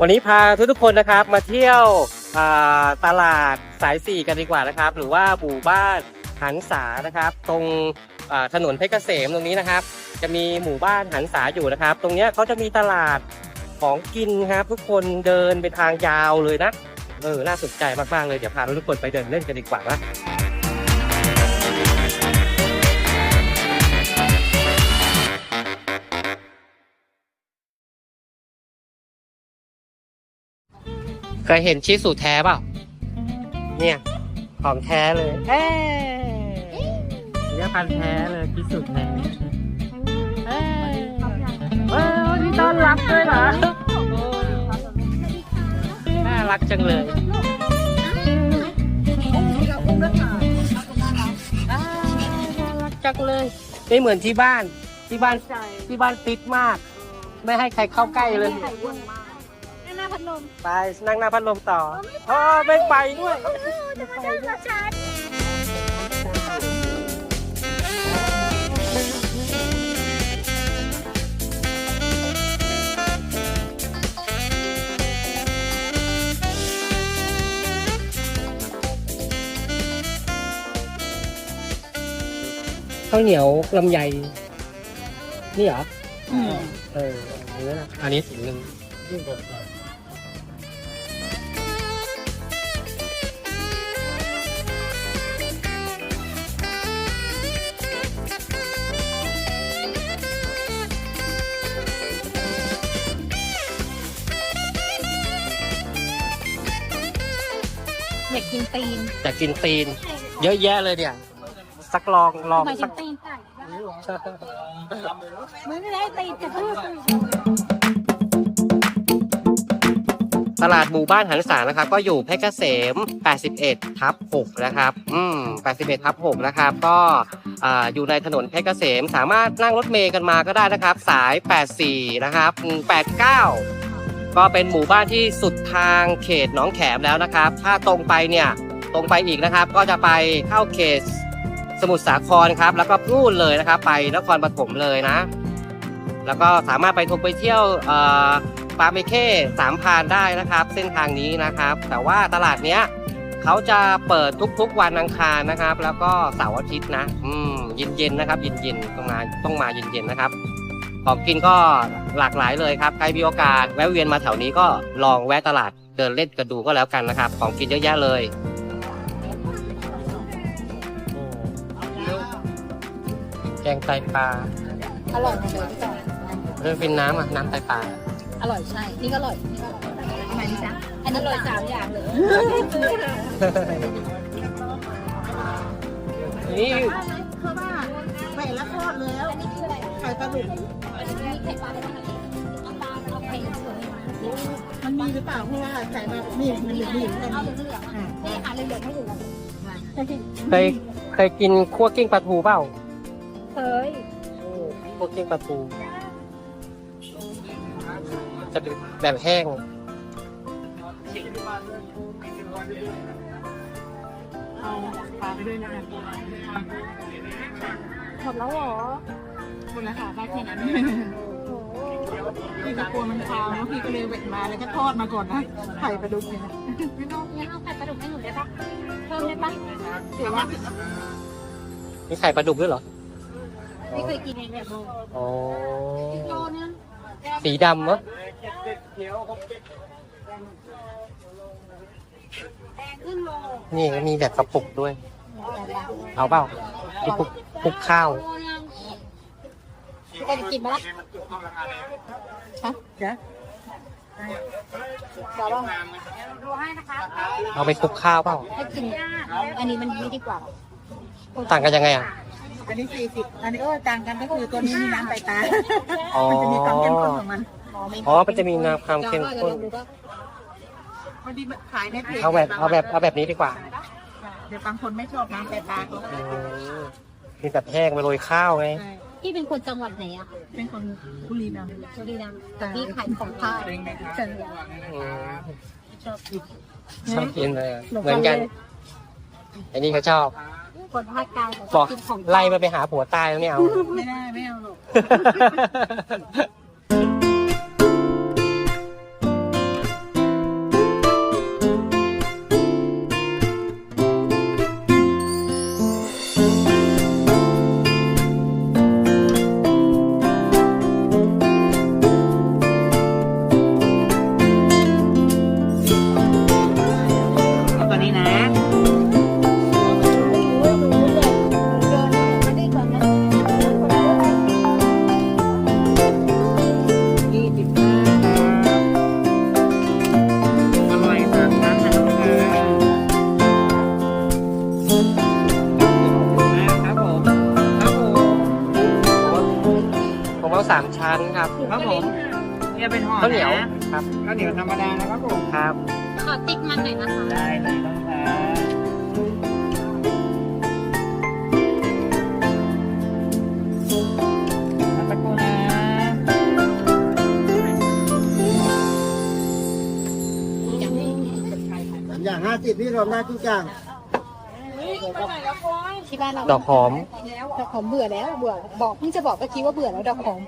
วันนี้พาทุกๆคนนะครับมาเที่ยวตลาดสายสี่กันดีกว่านะครับ หรือว่าหมู่บ้านหันษานะครับ ตรงถนนเพชรเกษมตรงนี้นะครับ จะมีหมู่บ้านหันษาอยู่นะครับ ตรงนี้เขาจะมีตลาดของกินครับ ทุกคนเดินเป็นทางยาวเลยนะเออน่าสนใจมากๆเลยเดี๋ยวพาทุกคนไปเดินเล่นกันดีกว่านะ เคยเห็นชีสูแท้เปล่า เนี่ย ของแท้เลย เอ๊เนี่ยพันธุ์แท้เลยชีสูแท้เอ้ยเอ้ยวันนี่ต้อนรับด้วยเหรอน่ารักจังเลยน่ารักจังเลยไม่เหมือนที่บ้านที่บ้านที่บ้านติดมาก ไม่ให้ใครเข้าใกล้เลยาพัดลมไปนั่งหน้าพัดลมต่ออ๋อไม่ไปด้วยจะมาเดินกับฉันข้าวเหนียวลำไยนี่เหรอเอออันนี้นะอันนี้สีหนึ่งเด็ก กินตีนจะกินตีน เยอะแยะเลยเนี่ย สักลองลองหมายถึสักงตีนไก่ไม่ได้ตีนกระทืบตลาดหมู่บ้านหันษานะครับ ก็อยู่เพชรเกษม 81 ทับ 6 นะครับ อืม 81 ทับ 6 นะครับ ก็อ่าอยู่ในถนนเพชรเกษม สามารถนั่งรถเมย์กันมาก็ได้นะครับ สาย 84 นะครับอืม89 ก็เป็นหมู่บ้านที่สุดทางเขตหนองแขมแล้วนะครับ ถ้าตรงไปเนี่ยตรงไปอีกนะครับ ก็จะไปเข้าเขตสมุทรสาครครับ แล้วก็นู่นเลยนะครับ ไปนครปฐมเลยนะ แล้วก็สามารถไปทงไปเที่ยวเอ่อปาเมเค่สามพานได้นะครับ เส้นทางนี้นะครับ แต่ว่าตลาดเนี้ยเขาจะเปิดทุกๆวันอังคารนะครับ แล้วก็เสาร์อาทิตย์นะ อืมเย็นๆนะครับ เย็นๆต้องมาต้องมาเย็นๆนะครับ ของกินก็หลากหลายเลยครับ ใครมีโอกาสแวะเวียนมาแถวนี้ก็ลองแวะตลาดเดินเล่นกันดูก็แล้วกันนะครับ ของกินเยอะแยะเลยแกงไตปลาอร่อยจังเลยพี่จอยเรื่องเป็นน้ำอะน้ำไตปลาอร่อยใช่ นี่ก็อร่อยนี่ก็อร่อยทำไมนี่จ๊ะอันนี้อร่อยสามอย่างเลยนี่ อะไรไข่ปลาดุกอันนี้ไข่ปลาอะไรบ้างเอาปลาเอาไข่สวยมามันมีหรือเปล่าเพราะว่าไข่มานี่มันเหลืองเหลืองกันเอาเหลืองๆนี่หาเหลืองเคยเคยกินคั่วกิ้งปลาทูเปล่าเคยคั่วกิ้งปลาทู จะแบบแห้งเอาปลาไปด้วยนะคะหมดแล้วเหรอ คนละค่ะได้แค่นั้นพี่ก็กลัวมันคาวแล้วพี่ก็เลยเวทมาแล้วก็ทอดมาก่อนนะไข่ปลาดุกเนี่ยงั้นเอางั้นเอาไข่ปลาดุกให้หนูได้ปะเพิ่มได้ปะเดี๋ยวว่ามีไข่ปลาดุกด้วยเหรอไม่เคยกินเองเนี่ยโบอ๋อโลเนี่ยสีดำเหรอนี่มีแบบกระปุกด้วย เอาเปล่าที่คลุกคลุกข้าว โลยังแกจะกินไหมล่ะฮะเดี๋ยวเดี๋ยวลองดูให้นะคะเอาไปคลุกข้าวเปล่า ให้กินอันนี้มันไม่ดีกว่า ต่างกันยังไงอะ อันนี้สี่สิบอันนี้ก็ต่างกันก็คือตัวนี้มีน้ำไตปลาอ๋อมันจะมีความเข้มข้นของมันอ๋อ มันจะมีน้ำความเข้มข้นพอดีขายในเพจเอาแบบเอาแบบเอาแบบนี้ดีกว่า เดี๋ยวบางคนไม่ชอบน้ำไตปลาก็อืมมีแบบแห้งไปโรยข้าวไงใช่ พี่เป็นคนจังหวัดไหนอะเป็นคนบุรีรัมย์ บุรีรัมย์แต่ พี่ขายของผ้าใช่อืมชอบกินชอบกินเลยอะเหมือนกันอันนี้เขาชอบคนภาคกลางบอกกินของไล่มาไปหาผัวตายแล้วเนี่ยเอา ไม่ได้ไม่เอาหรอก Yeah. พี่รวมได้ทุกอย่าง ที่บ้านเราดอกหอม ดอกหอมเบื่อแล้วเบื่อบอกเพิ่งจะบอกเมื่อกี้ว่าเบื่อแล้วดอกหอม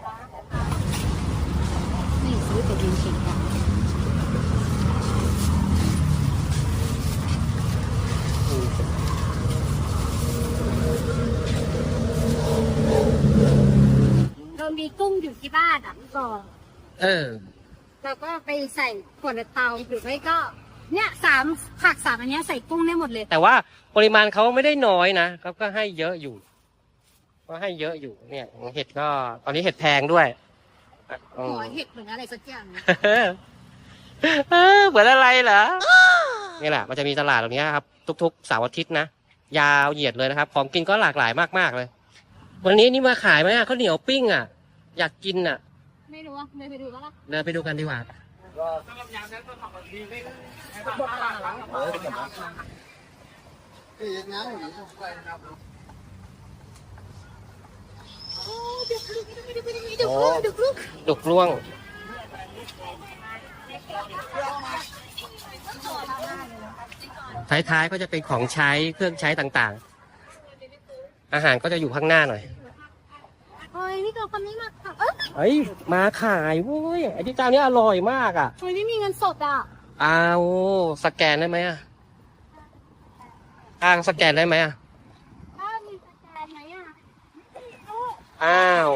นี่ซื้อแต่ดินเข็งค่ะเรามีกุ้งอยู่ที่บ้านอะก่อนเออ เราก็ไปใส่ขวดเตาหรือไม่ก็ เนี่ยสามผักสามอันเนี้ยใส่กุ้งได้หมดเลย แต่ว่าปริมาณเขาไม่ได้น้อยนะเขาก็ให้เยอะอยู่ ก็ให้เยอะอยู่เนี่ยเห็ดก็ ตอนนี้เห็ดแพงด้วยอืมหัวเห็ดเหมือนอะไรสักอย่างนะเออเหมือนอะไรเหรอนี่แหละมันจะมีตลาดตรงนี้ยครับ ทุกๆเสาร์อาทิตย์นะยาวเหยียดเลยนะครับ ของกินก็หลากหลายมากๆเลย วันนี้นี่มาขายไหมอะข้าวเหนียวปิ้งอะ อยากกินอะ ไม่รู้ว่าเดินไปดูก็ล่ะเดินไปดูกันดีกว่า โอ้ดุกร่วง ท้ายๆก็จะเป็นของใช้เครื่องใช้ต่างๆ อาหารก็จะอยู่ข้างหน้าหน่อย เฮ้ยนี่เราคนนี้มาค่ะเอ้ยเฮ้ยมาขายเว้ยไอ้ที่เจ้านี้อร่อยมากอะทำไมไม่มีเงินสดอะอ้าวสแกนได้ไหมอะอ้างสแกนได้ไหมอะถ้ามีสแกนไหมอะอ้าว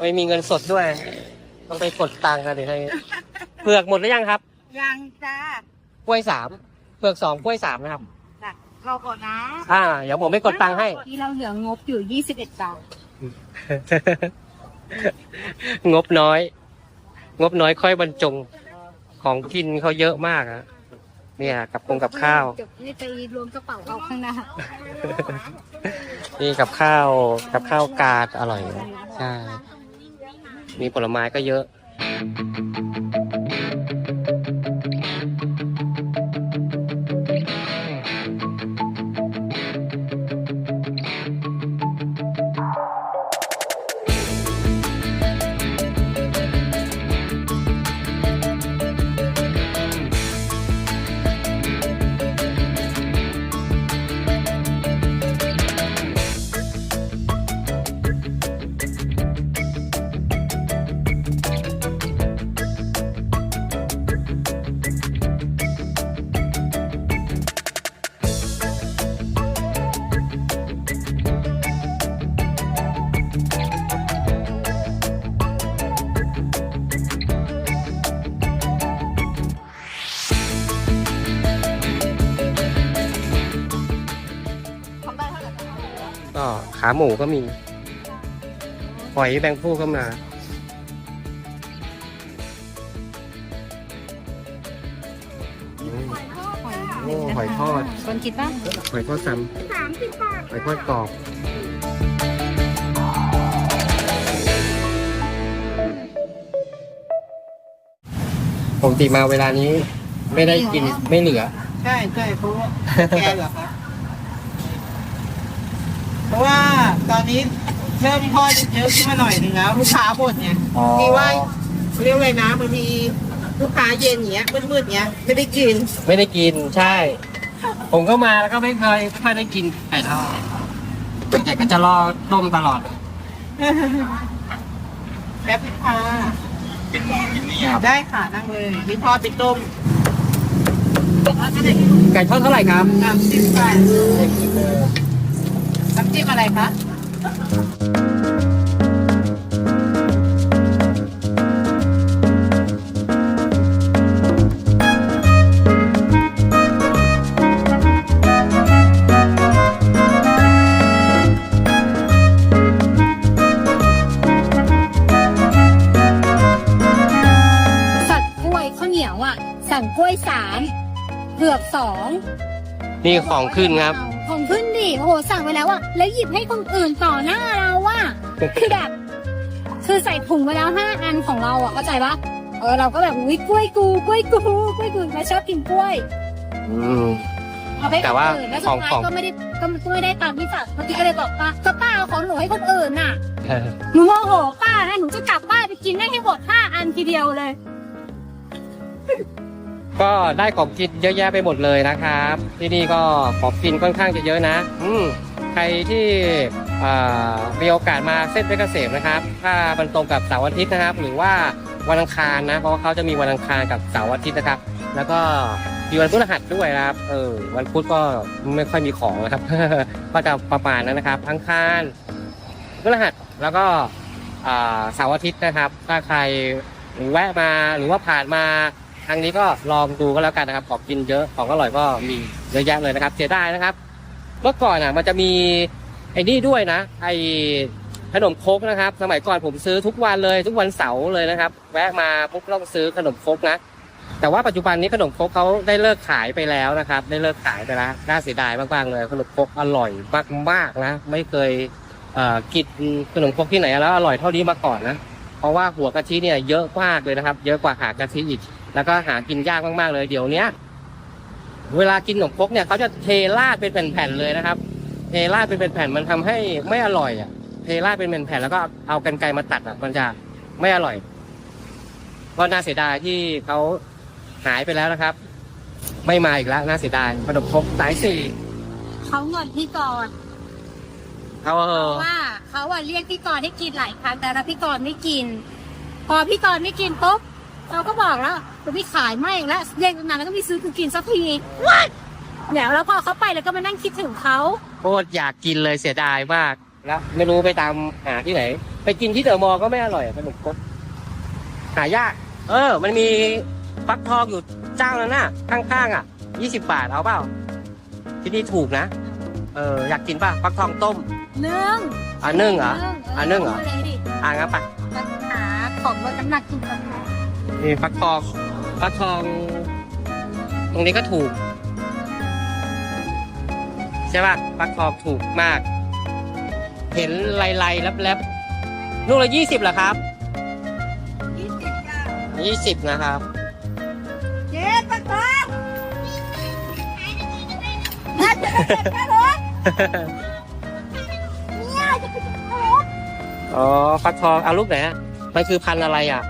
ไม่มีเงินสดด้วย ต้องไปกดตังค์กันเดี๋ยวให้เผือกหมดหรือยังครับยังจ้ากล้วยสามเผือกสองกล้วยสามนะครับจ้ะเข้าก่อนนะ อ่าเดี๋ยวผมไปกดตังค์ให้ ที่เราเหลืองบอยู่ 21 บาท งบน้อย งบน้อยค่อยบรรจงของกินเขาเยอะมากอะเนี่ยกับกงกับข้าวเดี๋ยวนี่ไปรวมกระเป๋าเอาข้างหน้านี่กับข้าวกับข้าวกาดอร่อยนะใช่ มีผลไม้ก็เยอะ ขาหมูก็มีหอยแบงฟูก็มาอืมโอ้หอยทอด คนคิดป่ะหอยทอดซ้สามสิบบาทำหอยทอดกรอบ ปกติมาเวลานี้ไม่ได้กินไม่เหลือ ใช่ใช่เพราะว่าแกเหรอครับ เพราะว่าตอนนี้เริ่มทอดเยอะขึ้นมาหน่อยหนึ่งแล้วลูกค้าบ่นไงอ๋อ ที่ว่าเรียกอะไรนะบางทีลูกค้าเย็นอย่างเงี้ยมืดๆเงี้ยไม่ได้กินไม่ได้กินใช่ ผมก็มาแล้วก็ไม่เคยไม่ค่อยได้กินไก่ทอดแต่ก็จะรอต้มตลอดแป๊บนึงค่ะได้ค่ะนั่งเลยมีทอดไปต้มไก่ทอดเท่าไหร่ครับสามสิบบาทน้ำจิ้มอะไรคะสัตว์กล้วยข้าวเหนียวอะ สั่งกล้วยสามเผือกสองนี่ของขึ้นครับ โอ้โหสั่งไปแล้วอะแล้วหยิบให้คนอื่นต่อหน้าเราอะคือแบบคือคือใส่ถุงไปแล้วห้าอันของเราอะเข้าใจปะเออเราก็แบบอุ้ยกล้วยกูกล้วยกูกล้วยกูไม่ชอบกินกล้วยอืมเอาไปแต่ว่าคนอื่นแล้วสุขอดงท้ายของก็ไม่ได้ก็ไม่ได้ตามที่สั่งเมื่อกี้ก็เลยบอกป้าก็ป้าเอาของหนูให้คนอื่นน่ะหนูโมโหป้านะหนูจะกลับบ้านไปกินได้ให้หมดห้าอันทีเดียวเลย ก็ได้ของกินเยอะแยะไปหมดเลยนะครับ ที่นี่ก็ของกินค่อนข้างจะเยอะนะ อืมใครที่อ่ามีโอกาสมาเส้นเพชรเกษมนะครับ ถ้ามันตรงกับเสาร์อาทิตย์นะครับ หรือว่าวันอังคารนะ เพราะว่าเขาจะมีวันอังคารกับเสาร์อาทิตย์นะครับ แล้วก็มีวันพฤหัสด้วยนะครับ เออ วันพุธก็ไม่ค่อยมีของนะครับ ก็จะประมาณนั้นนะครับ อังคารพฤหัสแล้วก็อ่าเสาร์อาทิตย์นะครับ ถ้าใครแวะมาหรือว่าผ่านมา ทางนี้ก็ลองดูก็แล้วกันนะครับ ของกินเยอะของอร่อยก็มีเยอะแยะเลยนะครับ เสียดายนะครับ เมื่อก่อนอะมันจะมีไอ้นี่ด้วยนะ ไอ้ขนมคกนะครับ สมัยก่อนผมซื้อทุกวันเลยทุกวันเสาร์เลยนะครับ แวะมาปุ๊บต้องซื้อขนมคกนะ แต่ว่าปัจจุบันนี้ขนมคกเขาได้เลิกขายไปแล้วนะครับ ได้เลิกขายไปแล้วน่าเสียดายมากๆเลย ขนมคกอร่อยมากๆนะ ไม่เคยเอ่อกินขนมคกที่ไหนแล้วอร่อยเท่านี้มาก่อนนะ เพราะว่าหัวกะทิเนี่ยเยอะมากเลยนะครับ เยอะกว่าหางกะทิอีก แล้วก็หากินยากมากๆเลยเดี๋ยวเนี้ย เวลากินขนมครกเนี่ยเขาจะเทราดเป็นแผ่นๆเลยนะครับ เทราดเป็นแผ่นๆมันทำให้ไม่อร่อยอะเทราดเป็นแผ่นๆแล้วก็เอากันไกรมาตัดอะมันจะไม่อร่อยก็น่าเสียดายที่เขาหายไปแล้วนะครับ ไม่มาอีกแล้วน่าเสียดายขนมครกสายสี่เขางอนพี่กรณ์เขาเอเพอราะว่าเขาอะเรียกพี่กรณ์ให้กินหลายครั้งแต่แล้วพี่กรณ์ไม่กิน พอพี่กรณ์ไม่กินปุ๊บเราก็บอกแล้ว จะไม่ขายไม่อีกแล้วเรียกตั้งนานแล้วก็ไม่ซื้อกูกินสักทีเดี๋ยวแล้วพอเขาไปแล้วก็มานั่งคิดถึงเขาโคตรอยากกินเลยเสียดายมากแล้วไม่รู้ไปตามหาที่ไหน ไปกินที่เดอะมอลล์ก็ไม่อร่อยอะขนมครกหายาก เออ มันมีฟักทองอยู่เจ้านั้นน่ะข้างๆอะยี่สิบบาทเอาเปล่า ที่นี่ถูกนะ เอออยากกินป่ะฟักทองต้มนึ่งอะนึ่งเหรออะนึ่งเหรอาเลยดิอะงั้นป่ะปัญหาของลดน้ำหนักกินกันนี่ฟักทอง ฟักทอง ตรงนี้ก็ถูก ใช่ป่ะฟักทองถูกมาก เห็นลายๆแลบๆลูกละยี่สิบเหรอครับยี่สิบนะครับเจ๊ปักปักน่าจะได้เสร็จแล้วเหรอเนี่ยจะไปกินข้าวอ๋อฟักทองเอาลูกไหนอะมันคือพันธุ์อะไรอะ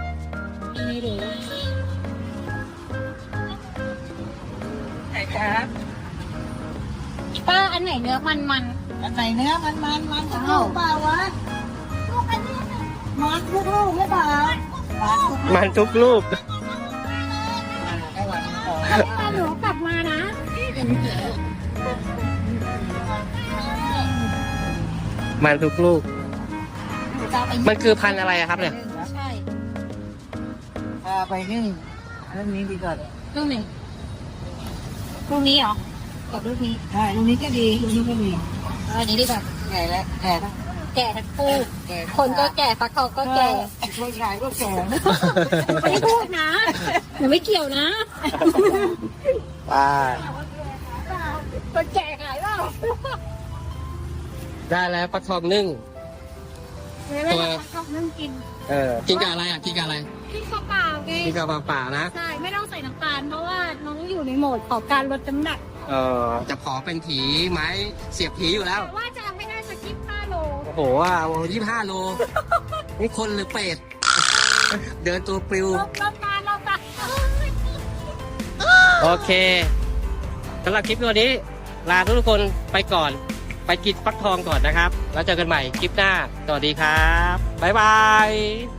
ไหนครับป้าอันไหนเนื้อมันมันอันไหนเนื้อมันมันมันอ้าวลูกเปล่าวะมันทุกลูกหรือเปล่ามันทุกลูกไอ้หวานของป้าหนูกลับมานะมันทุกลูกหนูจะเอาไปมันคือพันธุ์อะไรอะครับเนี่ย ใช่พาไปนึ่งเรื่องนี้ดีกว่าลูกหนึ่ง ลูกนี้เหรอกับลูกนี้ใช่ลูกนี้ก็ดีลูกนี้ก็ดีเอาอันนี้ดีกว่าแก่แล้วแก่แล้วแก่ทั้งคู่แก่คนก็แก่ฟักทองก็แก่ผู้ชายก็แก่ไม่ได้พูดนะหนูไม่เกี่ยวนะว้าคนแก่ขายเปล่าได้แล้วฟักทองนึ่งไม่ ไม่ฟักทองนึ่งกินเออกินกับอะไรอะกินกับอะไรกินข้าวเปล่าไงกินกับเปล่าๆนะ ใช่ไม่ต้องใส่น้ำตาลเพราะว่าน้องอยู่ในโหมดของการลดน้ำหนักเออจะขอเป็นผีไม้เสียบผีอยู่แล้ว แต่ว่าจะไม่ได้สักยี่ห้าโลโอ้โหอะยี่ห้าโล นี่คนหรือเป็ด เดินตัวปลิวลบลบมาลบมาโอเคสำหรับคลิปวันนี้ ลาทุกคนไปก่อน ไปกินฟักทองก่อนนะครับ แล้วเจอกันใหม่คลิปหน้า สวัสดีครับ บ๊ายบาย